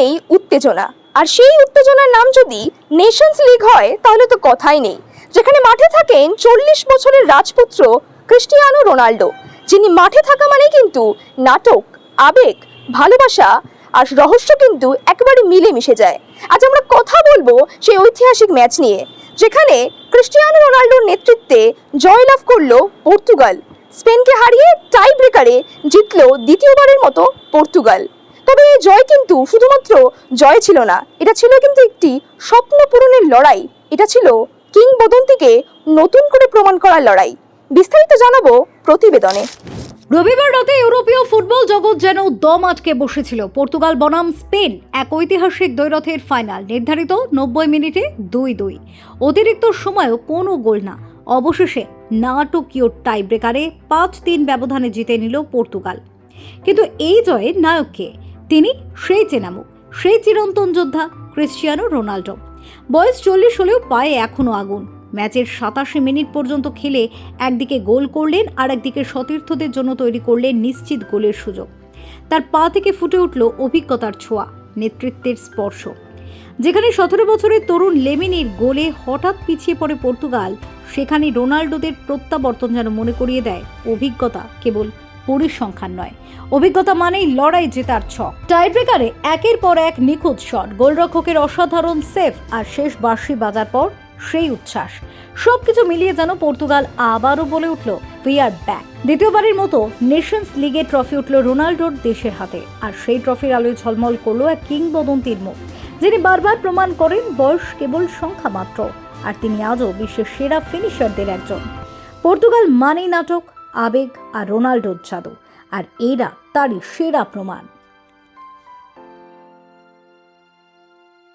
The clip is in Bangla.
মানেই উত্তেজনা। আর সেই উত্তেজনার নাম যদি নেশনস লিগ হয়, তাহলে তো কথাই নেই। যেখানে মাঠে থাকেন চল্লিশ বছরের রাজপুত্র ক্রিস্টিয়ানো রোনাল্ডো, যিনি মাঠে থাকা মানে কিন্তু নাটক, আবেগ, ভালোবাসা আর রহস্য কিন্তু একেবারে মিলে মিশে যায়। আজ আমরা কথা বলব সেই ঐতিহাসিক ম্যাচ নিয়ে, যেখানে ক্রিস্টিয়ানো রোনাল্ডোর নেতৃত্বে জয়লাভ করল পর্তুগাল। স্পেনকে হারিয়ে টাই ব্রেকারে জিতলো দ্বিতীয়বারের মতো পর্তুগাল। তবে এই জয় কিন্তু শুধুমাত্র জয় ছিল না, এটা ছিল কিন্তু একটি স্বপ্ন পূরণের লড়াই। এটা ছিল কিংবদন্তিকে নতুন করে প্রমাণ করার লড়াই। বিস্তারিত জানাব প্রতিবেদনে। রবিবার রাতে ইউরোপীয় ফুটবল জগৎ যেন দম আটকে বসেছিল। পর্তুগাল বনাম স্পেন এক ঐতিহাসিক দ্বৈরথের ফাইনাল, নির্ধারিত নব্বই মিনিটে দুই দুই অতিরিক্ত সময়ও কোনো গোল না। অবশেষে নাটকীয় টাই ব্রেকারে পাঁচ তিন ব্যবধানে জিতে নিল পর্তুগাল। কিন্তু এই জয়ের নায়ককে তিনি সেই চেনামুখ, সেই চিরন্তন যোদ্ধা ক্রিশ্চিয়ানো রোনাল্ডো। বয়স চল্লিশ হলেও পায়ে এখনও আগুন। ম্যাচের সাতাশি মিনিট পর্যন্ত খেলে একদিকে গোল করলেন আর একদিকে সতীর্থদের জন্য তৈরি করলেন নিশ্চিত গোলের সুযোগ। তার পা থেকে ফুটে উঠল অভিজ্ঞতার ছোঁয়া, নেতৃত্বের স্পর্শ। যেখানে সতেরো বছরের তরুণ লেমিনির গোলে হঠাৎ পিছিয়ে পড়ে পর্তুগাল, সেখানে রোনাল্ডোদের প্রত্যাবর্তন যেন মনে করিয়ে দেয় অভিজ্ঞতা কেবল পরিসংখ্যান নয়। অভিজ্ঞতা মানেই লড়াই জেতার ছক। টাইব্রেকারে একের পর এক নিখুঁত শট, গোলরক্ষকের অসাধারণ সেফ আর শেষ বার্ষি বাজার পর সেই উচ্ছ্বাস। সবকিছু মিলিয়ে যেন পর্তুগাল আবারও বলে উঠল উই আর ব্যাক দ্বিতীয়বারের মতো নেশনস লিগে ট্রফি উঠল রোনাল্ডোর দেশের হাতে। আর সেই ট্রফির আলোয় ঝলমল করল এক কিংবদন্তির মুখ, যিনি বারবার প্রমাণ করেন বয়স কেবল সংখ্যা মাত্র। আর তিনি আজও বিশ্বের সেরা ফিনিশারদের একজন। পর্তুগাল মানেই নাটক আবেগ আর রোনাল্ডোর জাদু আর এরা তারই সেরা প্রমাণ।